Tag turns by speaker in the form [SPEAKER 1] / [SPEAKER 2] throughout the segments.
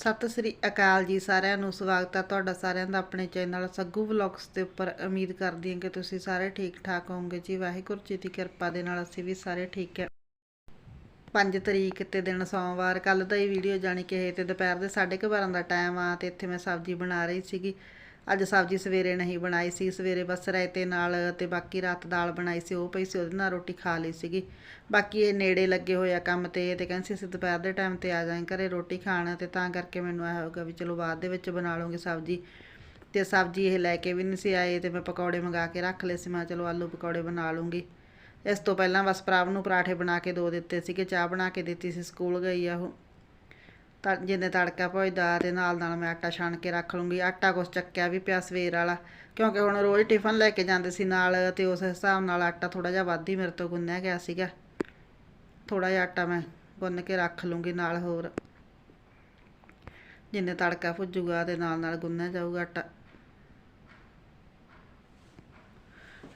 [SPEAKER 1] ਸਤਿ ਸ੍ਰੀ ਅਕਾਲ ਜੀ ਸਾਰਿਆਂ ਨੂੰ, ਸਵਾਗਤ ਹੈ ਤੁਹਾਡਾ ਸਾਰਿਆਂ ਦਾ ਆਪਣੇ ਚੈਨਲ ਸੱਗੂ ਵਲੌਗਸ ਦੇ ਉੱਪਰ। ਉਮੀਦ ਕਰਦੀ ਹਾਂ ਕਿ ਤੁਸੀਂ ਸਾਰੇ ਠੀਕ ਠਾਕ ਹੋਵੋਗੇ। ਜੀ ਵਾਹਿਗੁਰੂ ਜੀ ਦੀ ਕਿਰਪਾ ਦੇ ਨਾਲ ਅਸੀਂ ਵੀ ਸਾਰੇ ਠੀਕ ਹੈ। 5 ਤਰੀਕ ਤੇ ਦਿਨ ਸੋਮਵਾਰ ਕੱਲ ਦਾ ਹੀ ਵੀਡੀਓ ਜਾਣੀ ਕਿ ਇਹ ਤੇ ਦੁਪਹਿਰ ਦੇ 12:30 ਦਾ ਟਾਈਮ ਆ ਤੇ ਇੱਥੇ ਮੈਂ ਸਬਜ਼ੀ ਬਣਾ ਰਹੀ ਸੀਗੀ। ਅੱਜ ਸਬਜ਼ੀ ਸਵੇਰੇ ਨਹੀਂ ਬਣਾਈ ਸੀ, ਸਵੇਰੇ ਬਸ ਰਾਇਤੇ ਨਾਲ ਤੇ ਬਾਕੀ ਰਾਤ ਦਾਲ ਬਣਾਈ ਸੀ, ਉਹ ਪਈ ਸੀ, ਉਹਦੇ ਨਾਲ ਰੋਟੀ ਖਾ ਲਈ ਸੀਗੀ। ਬਾਕੀ ਇਹ ਨੇੜੇ ਲੱਗੇ ਹੋਏ ਆ ਕੰਮ ਤੇ ਤੇ ਕਹਿੰਦੇ ਸੀ ਅਸੀਂ ਦੁਪਹਿਰ ਦੇ ਟਾਈਮ ਤੇ ਆ ਜਾਏ ਘਰੇ ਰੋਟੀ ਖਾਣ, ਤੇ ਤਾਂ ਕਰਕੇ ਮੈਨੂੰ ਇਹ ਹੋਗਾ ਵੀ ਚਲੋ ਬਾਅਦ ਦੇ ਵਿੱਚ ਬਣਾ ਲਵਾਂਗੇ ਸਬਜ਼ੀ। ਤੇ ਸਬਜ਼ੀ ਇਹ ਲੈ ਕੇ ਵੀ ਨਹੀਂ ਸੀ ਆਏ, ਤੇ ਮੈਂ ਪਕੌੜੇ ਮੰਗਾ ਕੇ ਰੱਖ ਲਏ ਸੀ, ਮੈਂ ਚਲੋ ਆਲੂ ਪਕੌੜੇ ਬਣਾ ਲੂੰਗੀ ਇਸ ਤੋਂ ਪਹਿਲਾਂ ਬਸ ਪ੍ਰਭ ਨੂੰ ਪਰਾਠੇ ਬਣਾ ਕੇ ਦੋ ਦਿੱਤੇ ਸੀਗੇ, ਚਾਹ ਬਣਾ ਕੇ ਦਿੱਤੀ ਸੀ, ਸਕੂਲ ਗਈ ਆ ਉਹ। ਤਾਂ ਜਿੰਨੇ ਤੜਕਾ ਭੁੱਜਦਾ ਤੇ ਨਾਲ ਨਾਲ ਮੈਂ ਆਟਾ ਛਾਣ ਕੇ ਰੱਖ ਲੂੰਗੀ। ਆਟਾ ਕੁਛ ਚੱਕਿਆ ਵੀ ਪਿਆ ਸਵੇਰ ਵਾਲਾ। ਕਿਉਂਕਿ ਹੁਣ ਰੋਜ਼ ਟਿਫਨ ਲੈ ਕੇ ਜਾਂਦੇ ਸੀ ਨਾਲ ਤੇ ਉਸ ਹਿਸਾਬ ਨਾਲ ਆਟਾ ਥੋੜਾ ਜਿਹਾ ਵੱਧ ਹੀ ਮੇਰੇ ਤੋਂ ਗੁੰਨਿਆ ਗਿਆ ਸੀਗਾ। ਥੋੜਾ ਜਿਹਾ ਆਟਾ ਮੈਂ ਗੁੰਨ ਕੇ ਰੱਖ ਲੂੰਗੀ ਨਾਲ ਹੋਰ। ਜਿੰਨੇ ਤੜਕਾ ਭੁੱਜੂਗਾ ਤੇ ਨਾਲ ਨਾਲ ਗੁੰਨਿਆ ਜਾਊਗਾ ਆਟਾ।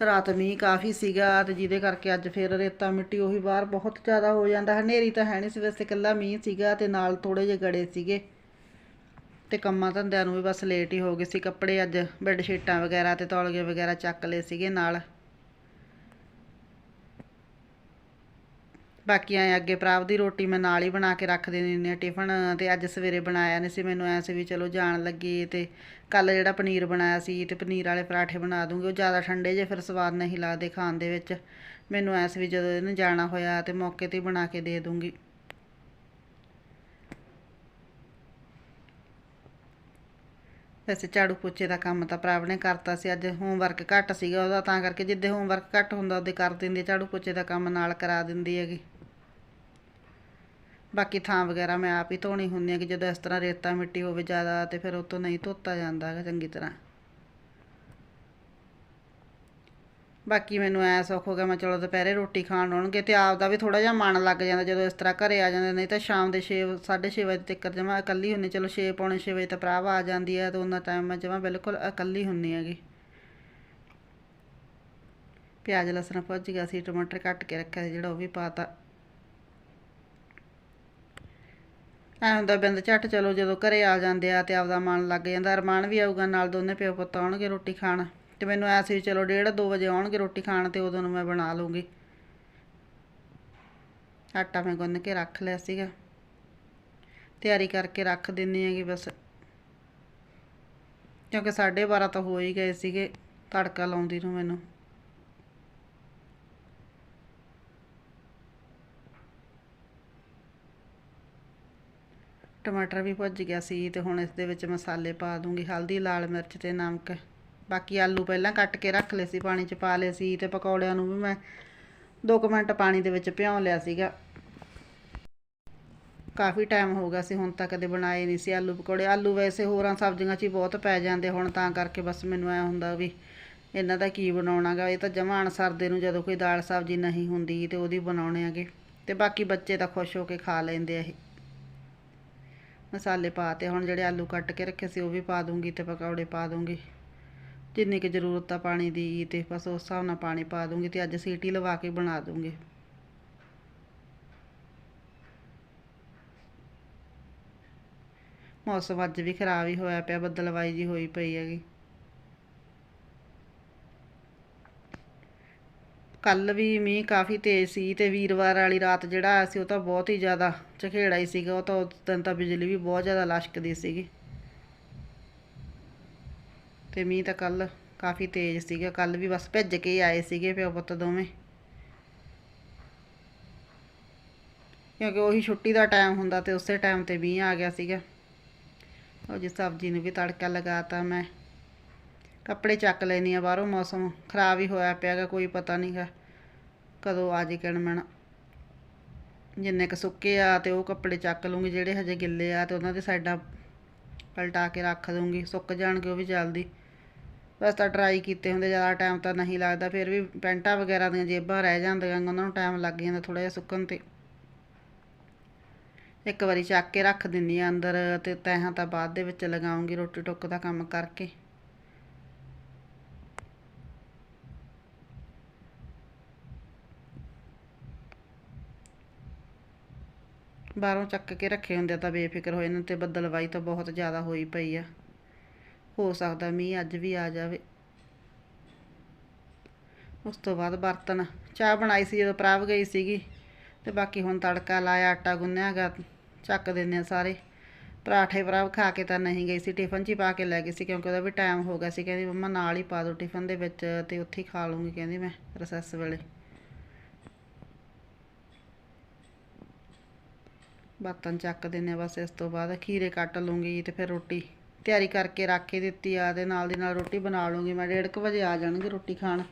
[SPEAKER 1] ਰਾਤ ਮੀਂਹ ਕਾਫੀ ਸੀਗਾ ਤੇ ਜਿਹਦੇ ਕਰਕੇ ਅੱਜ ਫੇਰ ਰੇਤਾ ਮਿੱਟੀ ਉਹੀ ਬਾਹਰ ਬਹੁਤ ਜ਼ਿਆਦਾ ਹੋ ਜਾਂਦਾ। ਹਨੇਰੀ ਤਾਂ ਹੈ ਨਹੀਂ ਸੀ ਵੈਸੇ, ਇਕੱਲਾ ਮੀਂਹ ਸੀਗਾ ਤੇ ਨਾਲ ਥੋੜੇ ਜਿਹੇ ਗੜੇ ਸੀਗੇ। ਤੇ ਕੰਮਾਂ ਧੰਦਿਆਂ ਨੂੰ ਵੀ ਬਸ ਲੇਟ ਹੀ ਹੋ ਗਏ ਸੀ। ਕੱਪੜੇ ਅੱਜ ਬੈੱਡ ਸ਼ੀਟਾਂ ਵਗੈਰਾ ਤੇ ਤੌਲੀਏ ਵਗੈਰਾ ਚੱਕ ਲਏ ਸੀਗੇ ਨਾਲ। ਬਾਕੀ ਐ ਅੱਗੇ ਪ੍ਰਾਪ ਦੀ ਰੋਟੀ ਮੈਂ ਨਾਲ ਹੀ ਬਣਾ ਕੇ ਰੱਖ ਦਿੰਦੀ ਹਾਂ ਟਿਫਨ ਤੇ ਅੱਜ ਸਵੇਰੇ ਬਣਾਇਆ ਨਹੀਂ ਸੀ, ਮੈਨੂੰ ਐ ਸੀ ਵੀ ਚਲੋ ਜਾਣ ਲੱਗੀ ਤੇ ਕੱਲ ਜਿਹੜਾ ਪਨੀਰ ਬਣਾਇਆ ਸੀ ਤੇ ਪਨੀਰ ਵਾਲੇ ਪਰਾਠੇ ਬਣਾ ਦੂੰਗੀ, ਉਹ ਜ਼ਿਆਦਾ ਠੰਡੇ ਜੇ ਫਿਰ ਸਵਾਦ ਨਹੀਂ ਲੱਗਦੇ ਖਾਣ ਦੇ ਵਿੱਚ। ਮੈਨੂੰ ਐ ਸੀ ਵੀ ਜਦੋਂ ਇਹਨੇ ਜਾਣਾ ਹੋਇਆ ਤੇ ਮੌਕੇ ਤੇ ਬਣਾ ਕੇ ਦੇ ਦੂੰਗੀ। ਵੈਸੇ ਝਾੜੂ ਪੋਚੇ ਦਾ ਕੰਮ ਤਾਂ ਪ੍ਰਾਪ ਨੇ ਕਰਤਾ ਸੀ, ਅੱਜ ਹੋਮਵਰਕ ਘੱਟ ਸੀਗਾ ਉਹਦਾ, ਤਾਂ ਕਰਕੇ ਜਿੱਦੇ ਹੋਮਵਰਕ ਘੱਟ ਹੁੰਦਾ, ਉਹਦੇ ਕਰ ਦਿੰਦੀ ਝਾੜੂ ਪੋਚੇ ਦਾ ਕੰਮ ਨਾਲ ਕਰਾ ਦਿੰਦੀ ਹੈਗੀ। ਬਾਕੀ ਥਾਂ ਵਗੈਰਾ ਮੈਂ ਆਪ ਹੀ ਧੋਣੀ ਹੁੰਦੀ ਹੈ ਕਿ ਜਦੋਂ ਇਸ ਤਰ੍ਹਾਂ ਰੇਤਾ ਮਿੱਟੀ ਹੋਵੇ ਜ਼ਿਆਦਾ ਤੇ ਫਿਰ ਉਤੋਂ ਨਹੀਂ ਧੋਤਾ ਜਾਂਦਾ ਹੈਗਾ ਚੰਗੀ ਤਰ੍ਹਾਂ। ਬਾਕੀ ਮੈਨੂੰ ਐ ਸੌਖ ਹੋ ਗਿਆ, ਮੈਂ ਚਲੋ ਦੁਪਹਿਰੇ ਰੋਟੀ ਖਾਣ ਆਉਣਗੇ ਤੇ ਆਪ ਦਾ ਵੀ ਥੋੜਾ ਜਿਹਾ ਮਨ ਲੱਗ ਜਾਂਦਾ ਜਦੋਂ ਇਸ ਤਰ੍ਹਾਂ ਘਰੇ ਆ ਜਾਂਦੇ, ਨਹੀਂ ਤਾਂ ਸ਼ਾਮ ਦੇ 6 6:30 ਵਜੇ ਤੱਕ ਜਮਾ ਇਕੱਲੀ ਹੁੰਨੀ ਚਲੋ 6 ਪੌਣੇ 6 ਵਜੇ ਤਾਂ ਭਰਾਵਾ ਆ ਜਾਂਦੀ ਹੈ ਤਾਂ ਉਹਨਾਂ ਟਾਈਮ ਮੈਂ ਜਮਾ ਬਿਲਕੁਲ ਇਕੱਲੀ ਹੁੰਨੀ ਹੈਗੀ। ਪਿਆਜ਼, ਲਸਣ ਭੁੱਜ ਗਿਆ ਸੀ, ਟਮਾਟਰ ਕੱਟ ਕੇ ਰੱਖਿਆ ਸੀ, ਜਿਹੜਾ ਉਹ ਵੀ ਪਾਤਾ ਐ ਹੁੰਦਾ ਬਿੰਦ ਝੱਟ ਚਲੋ ਜਦੋਂ ਘਰੇ ਆ ਜਾਂਦੇ ਆ ਤੇ ਆਪਦਾ ਮਨ ਲੱਗ ਜਾਂਦਾ, ਅਰਮਾਨ ਵੀ ਆਊਗਾ, ਨਾਲ ਦੋਨੇ ਪਿਓ ਪੁੱਤ ਆਉਣਗੇ ਰੋਟੀ ਖਾਣ। ਤੇ ਮੈਨੂੰ ਐ ਸੀ ਚਲੋ ਡੇਢ ਦੋ ਵਜੇ ਆਉਣਗੇ ਰੋਟੀ ਖਾਣ ਤੇ ਉਦੋਂ ਨੂੰ ਮੈਂ ਬਣਾ ਲੂੰਗੀ ਆਟਾ ਮੈਂ ਗੁੰਨ ਕੇ ਰੱਖ ਲਿਆ ਸੀਗਾ। ਤਿਆਰੀ ਕਰਕੇ ਰੱਖ ਦਿੰਨੀ ਹੈਗੀ ਬਸ। ਕਿਉਂਕਿ 12:30 ਤਾਂ ਹੋ ਹੀ ਗਏ ਸੀਗੇ, ਤੜਕਾ ਲਾਉਂਦੀ ਨੂੰ ਮੈਨੂੰ। ਟਮਾਟਰ ਵੀ ਭੁੱਜ ਗਿਆ ਸੀ ਤੇ ਹੁਣ ਇਸ ਦੇ ਵਿੱਚ ਮਸਾਲੇ ਪਾ ਦੂੰਗੀ, ਹਲਦੀ, ਲਾਲ ਮਿਰਚ ਤੇ ਨਮਕ। ਬਾਕੀ ਆਲੂ ਪਹਿਲਾਂ ਕੱਟ ਕੇ ਰੱਖ ਲਏ ਸੀ, ਪਾਣੀ 'ਚ ਪਾ ਲਏ ਸੀ ਤੇ ਪਕੌੜਿਆਂ ਨੂੰ ਵੀ ਮੈਂ 2 ਮਿੰਟ ਪਾਣੀ ਦੇ ਵਿੱਚ ਭਿਉਂ ਲਿਆ ਸੀਗਾ। ਕਾਫੀ ਟਾਈਮ ਹੋ ਗਿਆ ਸੀ, ਹੁਣ ਤੱਕ ਕਦੇ ਬਣਾਏ ਨਹੀਂ ਸੀ ਆਲੂ ਪਕੌੜੇ। ਆਲੂ ਵੈਸੇ ਹੋਰਾਂ ਸਬਜ਼ੀਆਂ 'ਚ ਹੀ ਬਹੁਤ ਪੈ ਜਾਂਦੇ, ਹੁਣ ਤਾਂ ਕਰਕੇ ਬਸ ਮੈਨੂੰ ਐ ਹੁੰਦਾ ਵੀ ਇਹਨਾਂ ਦਾ ਕੀ ਬਣਾਉਣਾਗਾ ਇਹ ਤਾਂ ਜਮਾਂ ਸਰਦੇ ਨੂੰ ਜਦੋਂ ਕੋਈ ਦਾਲ ਸਬਜ਼ੀ ਨਹੀਂ ਹੁੰਦੀ ਤੇ ਉਹਦੀ ਬਣਾਉਣੇ ਆਗੇ। ਤੇ ਬਾਕੀ ਬੱਚੇ ਤਾਂ ਖੁਸ਼ ਹੋ ਕੇ ਖਾ ਲੈਂਦੇ ਆ ਇਹ। ਮਸਾਲੇ ਪਾ ਤੇ ਹੁਣ ਜਿਹੜੇ ਆਲੂ ਕੱਟ ਕੇ ਰੱਖੇ ਸੀ ਉਹ ਵੀ ਪਾ ਦੂੰਗੀ ਤੇ ਪਕੌੜੇ ਪਾ ਦੂੰਗੀ। ਜਿੰਨੀ ਕਿ ਜ਼ਰੂਰਤ ਆ ਪਾਣੀ ਦੀ ਤੇ ਬਸ ਉਸ ਹਿਸਾਬ ਨਾਲ ਪਾਣੀ ਪਾ ਦੂੰਗੀ ਤੇ ਅੱਜ ਸੀਟੀ ਲਵਾ ਕੇ ਬਣਾ ਦੂੰਗੀ। ਮੌਸਮ ਅੱਜ ਵੀ ਖਰਾਬ ਹੀ ਹੋਇਆ ਪਿਆ, ਬੱਦਲਵਾਈ ਜੀ ਹੋਈ ਪਈ ਹੈਗੀ। ਕੱਲ ਵੀ ਮੀਂਹ ਕਾਫੀ ਤੇਜ਼ ਸੀ ਤੇ ਵੀਰਵਾਰ ਵਾਲੀ ਰਾਤ ਜਿਹੜਾ ਆਇਆ ਸੀ ਉਹ ਤਾਂ ਬਹੁਤ ਹੀ ਜ਼ਿਆਦਾ ਝਖੇੜਾ ਹੀ ਸੀਗਾ, ਉਹ ਤਾਂ ਉਸ ਦਿਨ ਤਾਂ ਬਿਜਲੀ ਵੀ ਬਹੁਤ ਜ਼ਿਆਦਾ ਲਸ਼ਕਦੀ ਸੀਗੀ। ਤੇ ਮੀਂਹ ਤਾਂ ਕੱਲ ਕਾਫੀ ਤੇਜ਼ ਸੀਗਾ ਕੱਲ ਵੀ ਬਸ ਭਿੱਜ ਕੇ ਹੀ ਆਏ ਸੀਗੇ ਪਿਓ ਪੁੱਤ ਦੋਵੇਂ। ਕਿਉਂਕਿ ਉਹੀ ਛੁੱਟੀ ਦਾ ਟਾਈਮ ਹੁੰਦਾ ਤੇ ਉਸੇ ਟਾਈਮ ਤੇ ਮੀਂਹ ਆ ਗਿਆ ਸੀਗਾ। ਉਹ ਜੀ ਸਬਜ਼ੀ ਨੂੰ ਵੀ ਤੜਕਾ ਲਗਾਤਾ ਮੈਂ। ਕੱਪੜੇ ਚੱਕ ਲੈਣੀ ਆ ਬਾਹਰੋਂ, ਮੌਸਮ ਖਰਾਬ ਹੀ ਹੋਇਆ ਪਿਆਗਾ ਕੋਈ ਪਤਾ ਨਹੀਂਗਾ ਕਦੋਂ ਆ ਜੇ ਕਿਣਮਣ ਜਿੰਨੇ ਕ ਸੁੱਕੇ ਆ ਤੇ ਉਹ ਕੱਪੜੇ ਚੱਕ ਲੂੰਗੀ, ਜਿਹੜੇ ਹਜੇ ਗਿੱਲੇ ਆ ਤੇ ਉਹਨਾਂ ਦੇ ਸਾਈਡਾਂ ਪਲਟਾ ਕੇ ਰੱਖ ਦੂੰਗੀ, ਸੁੱਕ ਜਾਣਗੇ ਉਹ ਵੀ ਜਲਦੀ। ਬਸ ਤਾਂ ਟਰਾਈ ਕੀਤੇ ਹੁੰਦੇ, ਜ਼ਿਆਦਾ ਟਾਈਮ ਤਾਂ ਨਹੀਂ ਲੱਗਦਾ, ਫਿਰ ਵੀ ਪੈਂਟਾਂ ਵਗੈਰਾ ਦੀਆਂ ਜੇਬਾਂ ਰਹਿ ਜਾਂਦੀਆਂ ਉਹਨਾਂ ਨੂੰ ਟਾਈਮ ਲੱਗ ਜਾਂਦਾ ਥੋੜਾ ਜਿਹਾ ਸੁੱਕਣ ਤੇ। ਇੱਕ ਵਾਰੀ ਚੱਕ ਕੇ ਰੱਖ ਦਿੰਦੀ ਆ ਅੰਦਰ ਤੇ ਤੈਹਾਂ ਤਾਂ ਬਾਅਦ ਦੇ ਵਿੱਚ ਲਗਾਉਂਗੀ ਰੋਟੀ ਟੁੱਕ ਦਾ ਕੰਮ ਕਰਕੇ। ਬਾਹਰੋਂ ਚੱਕ ਕੇ ਰੱਖੇ ਹੁੰਦੇ ਆ ਤਾਂ ਬੇਫਿਕਰ ਹੋ ਜਾਂਦੇ ਤੇ ਬੱਦਲਵਾਈ ਤਾਂ ਬਹੁਤ ਜ਼ਿਆਦਾ ਹੋਈ ਪਈ ਆ। ਹੋ ਸਕਦਾ ਮੀਂਹ ਅੱਜ ਵੀ ਆ ਜਾਵੇ। ਉਸ ਤੋਂ ਬਾਅਦ ਬਰਤਨ, ਚਾਹ ਬਣਾਈ ਸੀ ਜਦੋਂ ਪ੍ਰਭ ਗਈ ਸੀਗੀ ਤੇ ਬਾਕੀ ਹੁਣ ਤੜਕਾ ਲਾਇਆ, ਆਟਾ ਗੁੰਨਿਆ ਗਾ, ਚੱਕ ਦਿੰਨੇ ਆ ਸਾਰੇ। ਪਰਾਠੇ ਪ੍ਰਭ ਖਾ ਕੇ ਤਾਂ ਨਹੀਂ ਗਈ ਸੀ, ਟਿਫਨ 'ਚ ਹੀ ਪਾ ਕੇ ਲੈ ਗਈ ਸੀ ਕਿਉਂਕਿ ਉਹਦਾ ਵੀ ਟਾਈਮ ਹੋ ਗਿਆ ਸੀ। ਕਹਿੰਦੀ ਮੰਮਾ ਨਾਲ ਹੀ ਪਾ ਦਿਓ ਟਿਫਨ ਦੇ ਵਿੱਚ ਤੇ ਉੱਥੇ ਹੀ ਖਾ ਲੂੰਗੀ ਕਹਿੰਦੀ ਮੈਂ ਰਿਸੈਸ ਵੇਲੇ। ਬਰਤਨ ਚੱਕ ਦਿੰਨੇ ਆ ਬਸ ਇਸ ਤੋਂ ਬਾਅਦ ਖੀਰੇ ਕੱਟ ਲੂੰਗੀ ਤੇ ਫਿਰ ਰੋਟੀ ਤਿਆਰੀ ਕਰਕੇ ਰੱਖ ਹੀ ਦਿੱਤੀ ਆ ਤੇ ਨਾਲ ਦੀ ਨਾਲ ਰੋਟੀ ਬਣਾ ਲੂੰਗੀ। ਮੈਂ 1:30 ਵਜੇ ਆ ਜਾਣਗੇ ਰੋਟੀ ਖਾਣ।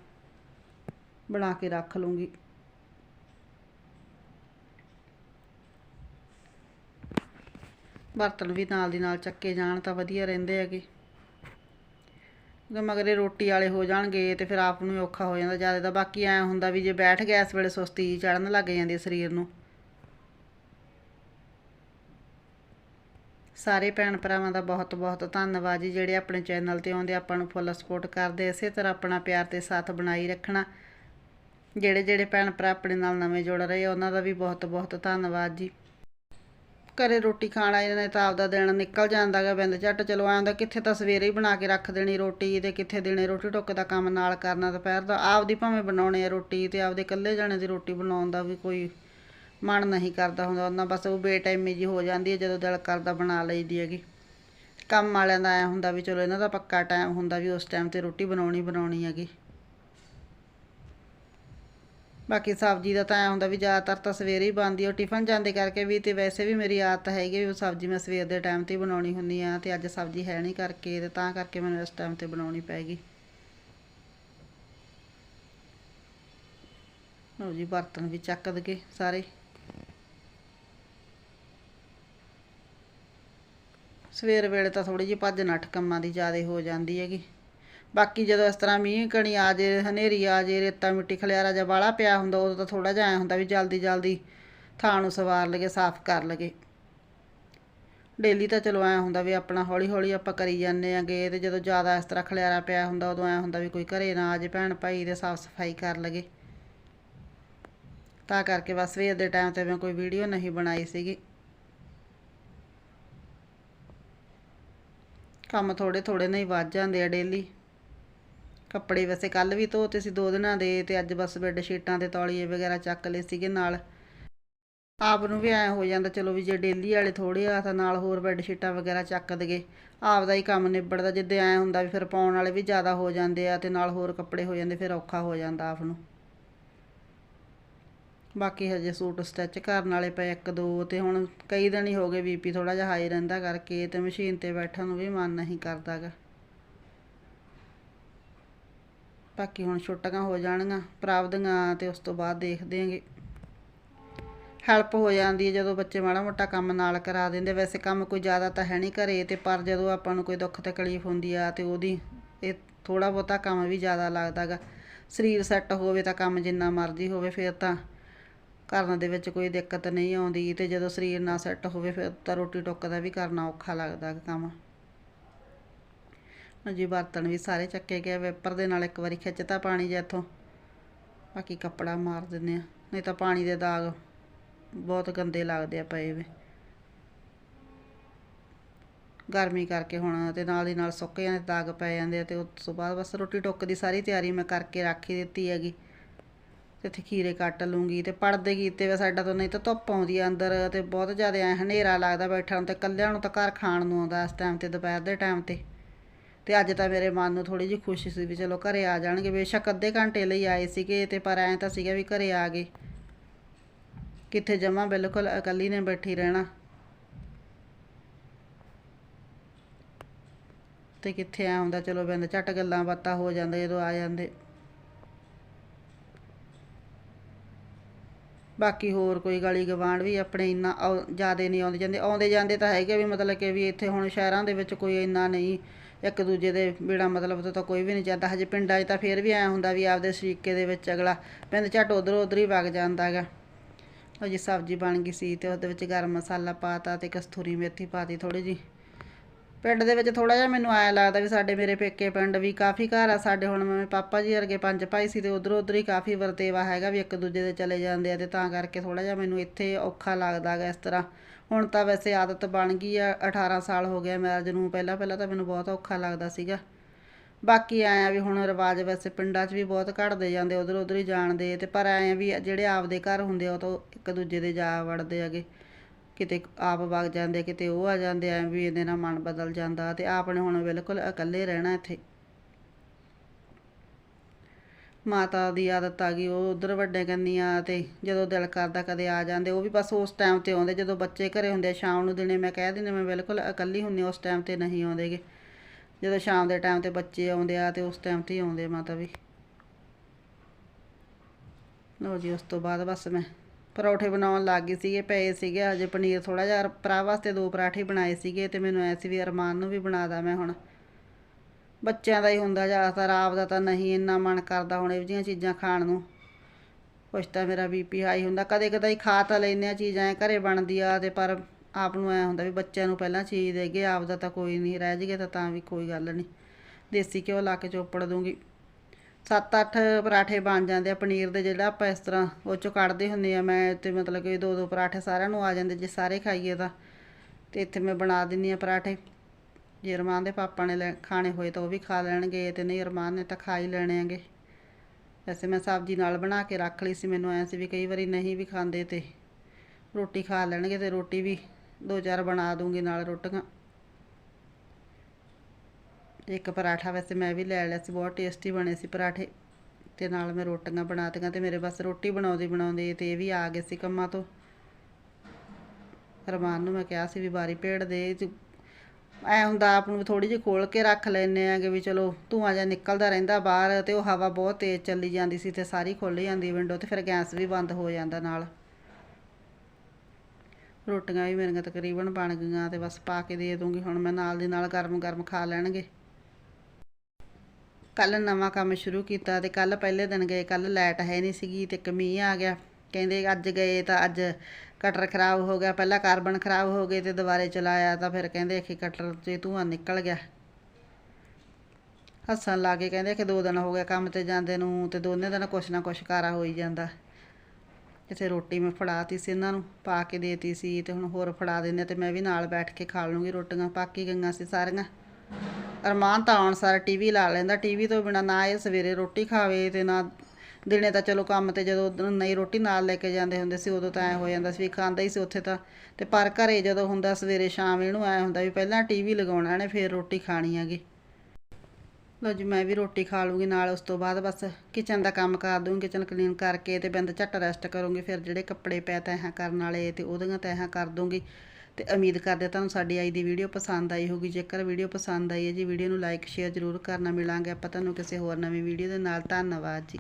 [SPEAKER 1] ਬਣਾ ਕੇ ਰੱਖ ਲੂੰਗੀ। ਬਰਤਨ ਵੀ ਨਾਲ ਦੀ ਨਾਲ ਚੱਕੇ ਜਾਣ ਤਾਂ ਵਧੀਆ ਰਹਿੰਦੇ ਹੈਗੇ। ਜੇ ਮਗਰੇ ਰੋਟੀ ਵਾਲੇ ਹੋ ਜਾਣਗੇ ਤੇ ਫਿਰ ਆਪ ਨੂੰ ਹੀ ਔਖਾ ਹੋ ਜਾਂਦਾ। ਜ਼ਿਆਦਾ ਤਾਂ ਬਾਕੀ ਐ ਹੁੰਦਾ ਵੀ ਜੇ ਬੈਠ ਗਿਆ ਇਸ ਵੇਲੇ ਸੁਸਤੀ ਚੜਨ ਲੱਗ ਜਾਂਦੀ ਸਰੀਰ ਨੂੰ। ਸਾਰੇ ਭੈਣ ਭਰਾਵਾਂ ਦਾ ਬਹੁਤ ਬਹੁਤ ਧੰਨਵਾਦ ਜੀ, ਜਿਹੜੇ ਆਪਣੇ ਚੈਨਲ ਤੇ ਆਉਂਦੇ, ਆਪਾਂ ਨੂੰ ਫੁੱਲ ਸਪੋਰਟ ਕਰਦੇ, ਇਸੇ ਤਰ੍ਹਾਂ ਆਪਣਾ ਪਿਆਰ ਤੇ ਸਾਥ ਬਣਾਈ ਰੱਖਣਾ। ਜਿਹੜੇ ਜਿਹੜੇ ਭੈਣ ਭਰਾ ਆਪਣੇ ਨਾਲ ਨਵੇਂ ਜੁੜ ਰਹੇ ਆ ਉਹਨਾਂ ਦਾ ਵੀ ਬਹੁਤ ਬਹੁਤ ਧੰਨਵਾਦ ਜੀ। ਘਰੇ ਰੋਟੀ ਖਾਣ ਆਏ ਨੇ ਤਾਂ ਆਪਦਾ ਦਿਨ ਨਿਕਲ ਜਾਂਦਾ ਗਾ, ਬਿੰਦ ਝੱਟ ਚਲੋ ਐਂ ਕਿੱਥੇ ਤਾਂ ਸਵੇਰੇ ਹੀ ਬਣਾ ਕੇ ਰੱਖ ਦੇਣੀ ਰੋਟੀ ਤੇ ਕਿੱਥੇ ਦੇਣੇ ਰੋਟੀ, ਟੁੱਕ ਦਾ ਕੰਮ ਨਾਲ ਕਰਨਾ ਦੁਪਹਿਰ ਦਾ। ਆਪਦੀ ਭਾਵੇਂ ਬਣਾਉਣੇ ਆ ਰੋਟੀ ਤੇ ਆਪਦੇ ਇਕੱਲੇ ਜਾਣੇ ਦੀ ਰੋਟੀ ਬਣਾਉਣ ਦਾ ਵੀ ਕੋਈ ਮਨ ਨਹੀਂ ਕਰਦਾ ਹੁੰਦਾ ਉਹਨਾਂ, ਬਸ ਉਹ ਬੇਟਾਈਮੀ ਜੀ ਹੋ ਜਾਂਦੀ ਹੈ ਜਦੋਂ ਦਿਲ ਕਰਦਾ ਬਣਾ ਲਈਦੀ ਹੈਗੀ। ਕੰਮ ਵਾਲਿਆਂ ਦਾ ਐ ਹੁੰਦਾ ਵੀ ਚਲੋ ਇਹਨਾਂ ਦਾ ਪੱਕਾ ਟਾਈਮ ਹੁੰਦਾ ਵੀ ਉਸ ਟਾਈਮ ਤੇ ਰੋਟੀ ਬਣਾਉਣੀ ਬਣਾਉਣੀ ਹੈਗੀ। ਬਾਕੀ ਸਬਜ਼ੀ ਦਾ ਤਾਂ ਐ ਹੁੰਦਾ ਵੀ ਜ਼ਿਆਦਾਤਰ ਤਾਂ ਸਵੇਰੇ ਹੀ ਬਣਦੀ ਉਹ ਟਿਫਨ ਜਾਂਦੇ ਕਰਕੇ ਵੀ ਤੇ ਵੈਸੇ ਵੀ ਮੇਰੀ ਆਦਤ ਹੈਗੀ ਵੀ ਉਹ ਸਬਜ਼ੀ ਮੈਂ ਸਵੇਰ ਦੇ ਟਾਈਮ ਤੇ ਹੀ ਬਣਾਉਣੀ ਹੁੰਦੀ ਆ ਤੇ ਅੱਜ ਸਬਜ਼ੀ ਹੈ ਨਹੀਂ ਕਰਕੇ ਤੇ ਤਾਂ ਕਰਕੇ ਮੈਨੂੰ ਇਸ ਟਾਈਮ ਤੇ ਬਣਾਉਣੀ ਪੈਗੀ। ਲਓ ਜੀ, ਬਰਤਨ ਵੀ ਚੱਕ ਦਗੇ ਸਾਰੇ। ਸਵੇਰ ਵੇਲੇ ਤਾਂ ਥੋੜੀ ਜਿਹੀ ਭੱਜ ਨੱਠ ਕੰਮਾਂ ਦੀ ਜ਼ਿਆਦਾ ਹੋ ਜਾਂਦੀ ਹੈਗੀ। ਬਾਕੀ ਜਦੋਂ ਇਸ ਤਰ੍ਹਾਂ ਮੀਂਹ ਕਣੀ ਆ ਜੇ, ਹਨੇਰੀ ਆ ਜੇ, ਰੇਤਾ ਮਿੱਟੀ ਖਲਿਆਰਾ ਜਾਂ ਬਾਲਾ ਪਿਆ ਹੁੰਦਾ, ਉਦੋਂ ਤਾਂ ਥੋੜਾ ਜਿਹਾ ਐ ਹੁੰਦਾ ਵੀ ਜਲਦੀ ਜਲਦੀ ਥਾਂ ਨੂੰ ਸਵਾਰ ਲਗੇ ਸਾਫ਼ ਕਰ ਲਗੇ ਡੇਲੀ ਤਾਂ ਚਲੋ ਐ ਹੁੰਦਾ ਵੀ ਆਪਣਾ ਹੌਲੀ ਹੌਲੀ ਆਪਾਂ ਕਰੀ ਜਾਂਦੇ ਆਂਗੇ ਤੇ ਜਦੋਂ ਜ਼ਿਆਦਾ ਇਸ ਤਰ੍ਹਾਂ ਖਲਿਆਰਾ ਪਿਆ ਹੁੰਦਾ, ਉਦੋਂ ਐ ਹੁੰਦਾ ਵੀ ਕੋਈ ਘਰੇ ਨਾ ਆ ਜੇ, ਭੈਣ ਭਾਈ ਦੇ ਸਾਫ਼ ਸਫ਼ਾਈ ਕਰ ਲਗੇ ਤਾਂ ਕਰਕੇ ਬਸ ਸਵੇਰ ਦੇ ਟਾਈਮ ਤੇ ਮੈਂ ਕੋਈ ਵੀਡੀਓ ਨਹੀਂ ਬਣਾਈ ਸੀਗੀ। ਕੰਮ ਥੋੜੇ ਥੋੜੇ ਨਹੀਂ ਵੱਧ ਜਾਂਦੇ ਆ ਡੇਲੀ ਕੱਪੜੇ ਵੈਸੇ ਕੱਲ ਵੀ ਧੋਤੇ ਸੀ ਦੋ ਦਿਨਾਂ ਦੇ ਤੇ ਅੱਜ ਬਸ ਬੈੱਡ ਸ਼ੀਟਾਂ ਤੇ ਤੌਲੀਏ ਵਗੈਰਾ ਚੱਕ ਲਏ ਸੀਗੇ ਨਾਲ। ਆਪ ਨੂੰ ਵੀ ਐ ਹੋ ਜਾਂਦਾ, ਚਲੋ ਵੀ ਜੇ ਡੇਲੀ ਵਾਲੇ ਥੋੜੇ ਆ ਤਾਂ ਨਾਲ ਹੋਰ ਬੈੱਡ ਸ਼ੀਟਾਂ ਵਗੈਰਾ ਚੱਕ ਦਗੇ ਆਪ ਦਾ ਹੀ ਕੰਮ ਨਿਬੜਦਾ, ਜਿੱਦੇ ਐ ਹੁੰਦਾ ਵੀ ਫਿਰ ਪਾਉਣ ਵਾਲੇ ਵੀ ਜ਼ਿਆਦਾ ਹੋ ਜਾਂਦੇ ਆ ਤੇ ਨਾਲ ਹੋਰ ਕੱਪੜੇ ਹੋ ਜਾਂਦੇ, ਫਿਰ ਔਖਾ ਹੋ ਜਾਂਦਾ ਆਪ ਨੂੰ। ਬਾਕੀ ਹਜੇ ਸੂਟ ਸਟਿਚ ਕਰਨ ਵਾਲੇ ਪਏ ਇੱਕ, ਦੋ ਤੇ ਹੁਣ ਕਈ ਦਿਨ ਹੀ ਹੋ ਗਏ ਬੀਪੀ ਥੋੜਾ ਜਿਹਾ ਹਾਈ ਰਹਿੰਦਾ ਕਰਕੇ ਤੇ ਮਸ਼ੀਨ ਤੇ ਬੈਠਣ ਨੂੰ ਵੀ ਮਨ ਨਹੀਂ ਕਰਦਾਗਾ। ਬਾਕੀ ਹੁਣ ਛੁੱਟੀਆਂ ਹੋ ਜਾਣਗੀਆਂ ਪ੍ਰਾਪਦੀਆਂ ਤੇ ਉਸ ਤੋਂ ਬਾਅਦ ਦੇਖਦੇ ਆਂਗੇ ਹੈਲਪ ਹੋ ਜਾਂਦੀ ਹੈ ਜਦੋਂ ਬੱਚੇ ਮਾੜਾ ਮੋਟਾ ਕੰਮ ਨਾਲ ਕਰਾ ਦਿੰਦੇ, ਵੈਸੇ ਕੰਮ ਕੋਈ ਜ਼ਿਆਦਾ ਤਾਂ ਹੈ ਨਹੀਂ ਘਰੇ ਤੇ ਪਰ ਜਦੋਂ ਆਪਾਂ ਨੂੰ ਕੋਈ ਦੁੱਖ ਤਕਲੀਫ ਹੁੰਦੀ ਆ ਤੇ ਉਹਦੀ ਇਹ ਥੋੜਾ ਬਹੁਤਾ ਕੰਮ ਵੀ ਜ਼ਿਆਦਾ ਲੱਗਦਾਗਾ। ਸਰੀਰ ਸੈੱਟ ਹੋਵੇ ਤਾਂ ਕੰਮ ਜਿੰਨਾ ਮਰਜ਼ੀ ਹੋਵੇ, ਫਿਰ ਤਾਂ ਕਰਨ ਦੇ ਵਿੱਚ ਕੋਈ ਦਿੱਕਤ ਨਹੀਂ ਆਉਂਦੀ ਤੇ ਜਦੋਂ ਸਰੀਰ ਨਾ ਸੈੱਟ ਹੋਵੇ ਫਿਰ ਤਾਂ ਰੋਟੀ ਟੋਕ ਦਾ ਵੀ ਕਰਨਾ ਔਖਾ ਲੱਗਦਾ ਕੰਮ। ਜੀ ਬਰਤਨ ਵੀ ਸਾਰੇ ਚੱਕੇ ਗਏ ਵੇਪਰ ਦੇ ਨਾਲ ਇੱਕ ਵਾਰੀ ਖਿੱਚਤਾ ਪਾਣੀ ਜਿਹਾ ਇੱਥੋਂ। ਬਾਕੀ ਕੱਪੜਾ ਮਾਰ ਦਿੰਨੇ ਆ ਨਹੀਂ ਤਾਂ ਪਾਣੀ ਦੇ ਦਾਗ ਬਹੁਤ ਗੰਦੇ ਲੱਗਦੇ ਆ ਪਏ ਵੇ। ਗਰਮੀ ਕਰਕੇ ਹੁਣ ਤੇ ਨਾਲ ਦੀ ਨਾਲ ਸੁੱਕ ਜਾਂਦੇ, ਦਾਗ ਪੈ ਜਾਂਦੇ ਆ ਤੇ ਉਸ ਤੋਂ ਬਾਅਦ ਬਸ ਰੋਟੀ ਟੁੱਕ ਦੀ ਸਾਰੀ ਤਿਆਰੀ ਮੈਂ ਕਰਕੇ ਰੱਖ ਹੀ ਦਿੱਤੀ ਹੈਗੀ। ਤੇ ਇੱਥੇ ਖੀਰੇ ਕੱਟ ਲੂੰਗੀ ਤੇ ਪੜਦੇ ਕੀਤੇ ਵੇ ਸਾਡਾ ਤੋਂ ਨਹੀਂ ਤਾਂ ਧੁੱਪ ਆਉਂਦੀ ਆ ਅੰਦਰ ਤੇ ਬਹੁਤ ਜ਼ਿਆਦਾ ਐ ਹਨੇਰਾ ਲੱਗਦਾ ਬੈਠਣ ਨੂੰ ਤੇ ਕੱਲਿਆਂ ਨੂੰ ਤਾਂ ਘਰ ਖਾਣ ਨੂੰ ਆਉਂਦਾ ਇਸ ਟਾਈਮ ਤੇ ਦੁਪਹਿਰ ਦੇ ਟਾਈਮ ਤੇ। ਤੇ ਅੱਜ ਤਾਂ ਮੇਰੇ ਮਨ ਨੂੰ ਥੋੜੀ ਜਿਹੀ ਖੁਸ਼ੀ ਸੀ ਵੀ ਚਲੋ ਘਰੇ ਆ ਜਾਣਗੇ, ਬੇਸ਼ੱਕ ਅੱਧੇ ਘੰਟੇ ਲਈ ਆਏ ਸੀਗੇ ਤੇ ਪਰ ਐਂ ਤਾਂ ਸੀਗਾ ਵੀ ਘਰੇ ਆ ਗਏ। ਕਿੱਥੇ ਜਮਾ ਬਿਲਕੁਲ ਇਕੱਲੀ ਨੇ ਬੈਠੀ ਰਹਿਣਾ। ਤੇ ਕਿੱਥੇ ਆ ਹੁੰਦਾ ਚਲੋ ਬਿੰਦ ਝੱਟ ਗੱਲਾਂ ਬਾਤਾਂ ਹੋ ਜਾਂਦੇ ਜਦੋਂ ਆ ਜਾਂਦੇ। ਬਾਕੀ ਹੋਰ ਕੋਈ ਗਲੀ ਗਵਾਂਢ ਵੀ ਆਪਣੇ ਇੰਨਾ ਜ਼ਿਆਦੇ ਨਹੀਂ ਆਉਂਦੇ ਜਾਂਦੇ। ਆਉਂਦੇ ਜਾਂਦੇ ਤਾਂ ਹੈਗੇ ਵੀ ਮਤਲਬ ਕਿ ਵੀ ਇੱਥੇ ਹੁਣ ਸ਼ਹਿਰਾਂ ਦੇ ਵਿੱਚ ਕੋਈ ਇੰਨਾ ਨਹੀਂ, ਇੱਕ ਦੂਜੇ ਦੇ ਬਿਨਾ ਮਤਲਬ ਤੋਂ ਤਾਂ ਕੋਈ ਵੀ ਨਹੀਂ ਜਾਂਦਾ। ਹਜੇ ਪਿੰਡਾਂ 'ਚ ਤਾਂ ਫੇਰ ਵੀ ਐਂ ਹੁੰਦਾ ਵੀ ਆਪਦੇ ਸ਼ਰੀਕੇ ਦੇ ਵਿੱਚ ਅਗਲਾ ਪਿੰਡ ਝੱਟ ਉਧਰ ਉਧਰ ਹੀ ਵਗ ਜਾਂਦਾ ਹੈਗਾ। ਉਹ ਜੀ, ਸਬਜ਼ੀ ਬਣ ਗਈ ਸੀ ਤੇ ਉਹਦੇ ਵਿੱਚ ਗਰਮ ਮਸਾਲਾ ਪਾਤਾ ਤੇ ਕਸਤੂਰੀ ਮੇਥੀ ਪਾਤੀ ਥੋੜੀ ਜੀ ਪਿੰਡ ਦੇ ਵਿੱਚ ਥੋੜਾ ਜਿਹਾ ਮੈਨੂੰ ਆਇਆ ਲੱਗਦਾ ਵੀ ਸਾਡੇ ਮੇਰੇ ਪੇਕੇ ਪਿੰਡ ਵੀ ਕਾਫੀ ਘਰ ਆ, ਸਾਡੇ ਹੁਣ ਮੇਰੇ ਪਾਪਾ ਜੀ ਵਰਗੇ ਪੰਜ ਭਾਈ ਸੀ ਤੇ ਉਧਰ ਉਧਰ ਹੀ ਕਾਫੀ ਵਰਤੇਵਾ ਹੈਗਾ ਵੀ ਇੱਕ ਦੂਜੇ ਦੇ ਚਲੇ ਜਾਂਦੇ ਆ ਤੇ ਤਾਂ ਕਰਕੇ ਥੋੜਾ ਜਿਹਾ ਮੈਨੂੰ ਇੱਥੇ ਔਖਾ ਲੱਗਦਾ ਗਾ ਇਸ ਤਰ੍ਹਾਂ। ਹੁਣ ਤਾਂ ਵੈਸੇ ਆਦਤ ਬਣ ਗਈ ਆ 18 ਸਾਲ ਹੋ ਗਿਆ ਮੈਰਿਜ ਨੂੰ, ਪਹਿਲਾਂ ਪਹਿਲਾਂ ਤਾਂ ਮੈਨੂੰ ਬਹੁਤ ਔਖਾ ਲੱਗਦਾ ਸੀਗਾ। ਬਾਕੀ ਆਇਆ ਵੀ ਹੁਣ ਰਿਵਾਜ ਵੈਸੇ ਪਿੰਡਾਂ 'ਚ ਵੀ ਬਹੁਤ ਘਟਦੇ ਜਾਂਦੇ, ਉਧਰ ਉਧਰ ਹੀ ਜਾਣਦੇ ਤੇ ਪਰ ਐਂ ਵੀ ਜਿਹੜੇ ਆਪਦੇ ਘਰ ਹੁੰਦੇ ਆ ਉਹ ਤਾਂ ਇੱਕ ਦੂਜੇ ਦੇ ਜਾ ਵੜਦੇ ਹੈਗੇ। ਕਿਤੇ ਆਪ ਵਗ ਜਾਂਦੇ ਕਿਤੇ ਉਹ ਆ ਜਾਂਦੇ ਐ ਵੀ ਇਹਦੇ ਨਾਲ ਮਨ ਬਦਲ ਜਾਂਦਾ ਤੇ ਆਪ ਨੇ ਹੁਣ ਬਿਲਕੁਲ ਇਕੱਲੇ ਰਹਿਣਾ ਇੱਥੇ। ਮਾਤਾ ਦੀ ਆਦਤ ਆ ਗਈ ਉਹ ਉਧਰ ਵੱਡੇ ਕੰਨੀਆਂ ਤੇ ਜਦੋਂ ਦਿਲ ਕਰਦਾ ਕਦੇ ਆ ਜਾਂਦੇ ਉਹ ਵੀ ਬਸ ਉਸ ਟਾਈਮ ਤੇ ਆਉਂਦੇ ਜਦੋਂ ਬੱਚੇ ਘਰੇ ਹੁੰਦੇ ਆ, ਸ਼ਾਮ ਨੂੰ ਦਿਨੇ ਮੈਂ ਕਹਿ ਦਿੰਦੀ ਮੈਂ ਬਿਲਕੁਲ ਇਕੱਲੀ ਹੁੰਦੀ ਉਸ ਟਾਈਮ ਤੇ ਨਹੀਂ ਆਉਂਦੇਗੇ। ਜਦੋਂ ਸ਼ਾਮ ਦੇ ਟਾਈਮ ਤੇ ਬੱਚੇ ਆਉਂਦੇ ਆ ਤੇ ਉਸ ਟਾਈਮ ਤੇ ਹੀ ਆਉਂਦੇ ਮਾਤਾ ਵੀ। ਲਓ ਜੀ ਉਸ ਤੋਂ ਬਾਅਦ ਬਸ ਮੈਂ ਪਰੌਠੇ ਬਣਾਉਣ ਲੱਗ ਗਈ ਸੀਗੇ, ਪਏ ਸੀਗੇ, ਹਜੇ ਪਨੀਰ ਥੋੜਾ ਜਿਹਾ ਭਰਾ ਵਾਸਤੇ ਦੋ ਪਰਾਠੇ ਬਣਾਏ ਸੀਗੇ ਤੇ ਮੈਨੂੰ ਐ ਸੀ ਵੀ ਅਰਮਾਨ ਨੂੰ ਵੀ ਬਣਾ ਦਾਂ ਮੈਂ ਹੁਣ। ਬੱਚਿਆਂ ਦਾ ਹੀ ਹੁੰਦਾ ਜ਼ਿਆਦਾਤਰ, ਆਪ ਦਾ ਤਾਂ ਨਹੀਂ, ਇੰਨਾ ਮਨ ਕਰਦਾ ਹੁਣ ਇਹੋ ਜਿਹੀਆਂ ਚੀਜ਼ਾਂ ਖਾਣ ਨੂੰ। ਕੁਛ ਤਾਂ ਮੇਰਾ ਬੀਪੀ ਹਾਈ ਹੁੰਦਾ ਕਦੇ ਕਦੇ ਖਾ ਤਾਂ ਲੈਂਦੇ ਆ ਚੀਜ਼ਾਂ, ਐ ਘਰੇ ਬਣਦੀ ਆ ਤੇ ਪਰ ਆਪ ਨੂੰ ਐ ਹੁੰਦਾ ਵੀ ਬੱਚਿਆਂ ਨੂੰ ਪਹਿਲਾਂ ਚੀਜ਼ ਦੇਗੇ ਆਪ ਦਾ ਤਾਂ ਕੋਈ ਨਹੀਂ, ਰਹਿ ਜਗੇ ਤਾਂ ਤਾਂ ਵੀ ਕੋਈ ਗੱਲ ਨਹੀਂ। ਦੇਸੀ ਘਿਓ ਲਾ ਕੇ ਚੋਪੜ ਦੂੰਗੀ। ਸੱਤ ਅੱਠ ਪਰਾਠੇ ਬਣ ਜਾਂਦੇ ਆ, ਪਨੀਰ ਦੇ ਜਿਹੜਾ ਆਪਾਂ ਇਸ ਤਰ੍ਹਾਂ ਉਹ ਚੋਂ ਕੱਢਦੇ ਹੁੰਦੇ ਆ। ਮੈਂ ਤੇ ਮਤਲਬ ਕਿ ਦੋ ਦੋ ਪਰਾਠੇ ਸਾਰਿਆਂ ਨੂੰ ਆ ਜਾਂਦੇ, ਜੇ ਸਾਰੇ ਖਾਈਏ ਤਾਂ। ਤੇ ਇੱਥੇ ਮੈਂ ਬਣਾ ਦਿੰਨੀ ਆ ਪਰਾਠੇ। ਜੇ ਅਰਮਾਨ ਦੇ ਪਾਪਾ ਨੇ ਲੈ ਖਾਣੇ ਹੋਏ ਤਾਂ ਉਹ ਵੀ ਖਾ ਲੈਣਗੇ, ਤੇ ਨਹੀਂ ਅਰਮਾਨ ਨੇ ਤਾਂ ਖਾ ਹੀ ਲੈਣੇ ਆਂਗੇ ਵੈਸੇ ਮੈਂ ਸਬਜ਼ੀ ਨਾਲ ਬਣਾ ਕੇ ਰੱਖ ਲਈ ਸੀ, ਮੈਨੂੰ ਐਂ ਸੀ ਵੀ ਕਈ ਵਾਰੀ ਨਹੀਂ ਵੀ ਖਾਂਦੇ ਤੇ ਰੋਟੀ ਖਾ ਲੈਣਗੇ ਤੇ ਰੋਟੀ ਵੀ ਦੋ ਚਾਰ ਬਣਾ ਦੂੰਗੀ ਨਾਲ ਰੋਟੀਆਂ। ਇੱਕ ਪਰਾਠਾ ਵੈਸੇ ਮੈਂ ਵੀ ਲੈ ਲਿਆ ਸੀ, ਬਹੁਤ ਟੇਸਟੀ ਬਣੇ ਸੀ ਪਰਾਠੇ। ਤੇ ਨਾਲ ਮੈਂ ਰੋਟੀਆਂ ਬਣਾਤੀਆਂ ਤੇ ਮੇਰੇ ਬਸ ਰੋਟੀ ਬਣਾਉਂਦੀ ਬਣਾਉਂਦੀ ਤੇ ਇਹ ਵੀ ਆ ਗਏ ਸੀ ਕੰਮਾਂ ਤੋਂ। ਰਮਾਨ ਨੂੰ ਮੈਂ ਕਿਹਾ ਸੀ ਵੀ ਬਾਰੀ ਭੇੜ ਦੇ, ਤੇ ਐ ਹੁੰਦਾ ਆਪ ਨੂੰ ਥੋੜੀ ਜਿਹੀ ਖੋਲ ਕੇ ਰੱਖ ਲੈਨੇ ਆਗੇ ਵੀ ਚਲੋ ਧੂਆਂ ਜਿਹਾ ਨਿਕਲਦਾ ਰਹਿੰਦਾ ਬਾਹਰ ਤੇ ਉਹ ਹਵਾ ਬਹੁਤ ਤੇਜ਼ ਚੱਲੀ ਜਾਂਦੀ ਸੀ ਤੇ ਸਾਰੀ ਖੁੱਲ ਜਾਂਦੀ ਵਿੰਡੋ ਤੇ, ਫਿਰ ਗੈਸ ਵੀ ਬੰਦ ਹੋ ਜਾਂਦਾ ਨਾਲ। ਰੋਟੀਆਂ ਵੀ ਮੇਰੀਆਂ ਤਕਰੀਬਨ ਬਣ ਗਈਆਂ ਤੇ ਬਸ ਪਾ ਕੇ ਦੇ ਦੂੰਗੀ ਹੁਣ ਮੈਂ ਨਾਲ ਦੀ ਨਾਲ ਗਰਮ ਗਰਮ ਖਾ ਲੈਣਗੇ। ਕੱਲ ਨਵਾਂ ਕੰਮ ਸ਼ੁਰੂ ਕੀਤਾ ਤੇ ਕੱਲ ਪਹਿਲੇ ਦਿਨ ਗਏ ਕੱਲ ਲਾਈਟ ਹੈ ਨਹੀਂ ਸੀਗੀ ਤੇ ਕਮੀ ਆ ਗਿਆ। ਕਹਿੰਦੇ ਅੱਜ ਗਏ ਤਾਂ ਅੱਜ ਕਟਰ ਖਰਾਬ ਹੋ ਗਿਆ, ਪਹਿਲਾਂ ਕਾਰਬਨ ਖਰਾਬ ਹੋ ਗਏ ਤੇ ਦੁਬਾਰੇ ਚਲਾਇਆ ਤਾਂ ਫਿਰ ਕਹਿੰਦੇ ਕਿ ਕਟਰ 'ਚ ਧੂੰਆਂ ਨਿਕਲ ਗਿਆ। ਹੱਸਣ ਲੱਗੇ ਕਹਿੰਦੇ ਕਿ ਦੋ ਦਿਨ ਹੋ ਗਿਆ ਕੰਮ ਤੇ ਜਾਂਦੇ ਨੂੰ ਤੇ ਦੋਨੇ ਦਿਨ ਕੁਛ ਨਾ ਕੁਛ ਕਾਰਾ ਹੋਈ ਜਾਂਦਾ। ਇੱਥੇ ਰੋਟੀ ਮੈਂ ਫੜਾਤੀ ਸੀ ਇਹਨਾਂ ਨੂੰ, ਪਾ ਕੇ ਦੇਤੀ ਸੀ ਤੇ ਹੁਣ ਹੋਰ ਫੜਾ ਦਿੰਦੇ ਤੇ ਮੈਂ ਵੀ ਨਾਲ ਬੈਠ ਕੇ ਖਾ ਲੂੰਗੀ ਰੋਟੀਆਂ ਪੱਕ ਗਈਆਂ ਸੀ ਸਾਰੀਆਂ। ਅਰਮਾਨ ਤਾਂ ਆਉਣ ਸਾਰ ਟੀਵੀ ਲਾ ਲੈਂਦਾ, ਟੀਵੀ ਤੋਂ ਬਿਨਾ ਨਾ ਇਹ ਸਵੇਰੇ ਰੋਟੀ ਖਾਵੇ ਤੇ ਨਾ ਦਿਨੇ ਤਾਂ ਚਲੋ ਕੰਮ ਤੇ ਜਦੋਂ ਨਹੀਂ ਰੋਟੀ ਨਾਲ ਲੈ ਕੇ ਜਾਂਦੇ ਹੁੰਦੇ ਸੀ, ਉਦੋਂ ਤਾਂ ਐ ਹੋ ਜਾਂਦਾ ਸੀ ਵੀ ਖਾਂਦਾ ਹੀ ਸੀ ਉੱਥੇ ਤਾਂ। ਤੇ ਪਰ ਘਰੇ ਜਦੋਂ ਹੁੰਦਾ ਸਵੇਰੇ ਸ਼ਾਮ ਇਹਨੂੰ ਐ ਹੁੰਦਾ ਵੀ ਪਹਿਲਾਂ ਟੀਵੀ ਲਗਾਉਣਾ ਨੇ, ਫਿਰ ਰੋਟੀ ਖਾਣੀ ਹੈਗੀ। ਲਓ ਜੀ, ਮੈਂ ਵੀ ਰੋਟੀ ਖਾ ਲੂੰਗੀ ਨਾਲ, ਉਸ ਤੋਂ ਬਾਅਦ ਬਸ ਕਿਚਨ ਦਾ ਕੰਮ ਕਰ ਦੂੰਗੀ ਕਿਚਨ ਕਲੀਨ ਕਰਕੇ ਤੇ ਬਿੰਦ ਝੱਟ ਰੈਸਟ ਕਰੂੰਗੀ, ਫਿਰ ਜਿਹੜੇ ਕੱਪੜੇ ਪੈ ਤੈਹਾਂ ਕਰਨ ਵਾਲੇ ਤੇ ਉਹਦੀਆਂ ਤੈਹਾਂ ਕਰ ਦੂੰਗੀ ਤੇ ਉਮੀਦ ਕਰਦੇ ਤੁਹਾਨੂੰ ਸਾਡੀ ਅੱਜ ਦੀ ਵੀਡੀਓ ਪਸੰਦ ਆਈ ਹੋਊਗੀ। ਜੇਕਰ ਵੀਡੀਓ ਪਸੰਦ ਆਈ ਹੈ ਜੀ, ਵੀਡੀਓ ਨੂੰ ਲਾਈਕ ਸ਼ੇਅਰ ਜ਼ਰੂਰ ਕਰਨਾ। ਮਿਲਾਂਗੇ ਆਪਾਂ ਤੁਹਾਨੂੰ ਕਿਸੇ ਹੋਰ ਨਵੀਂ ਵੀਡੀਓ ਦੇ ਨਾਲ। ਧੰਨਵਾਦ ਜੀ।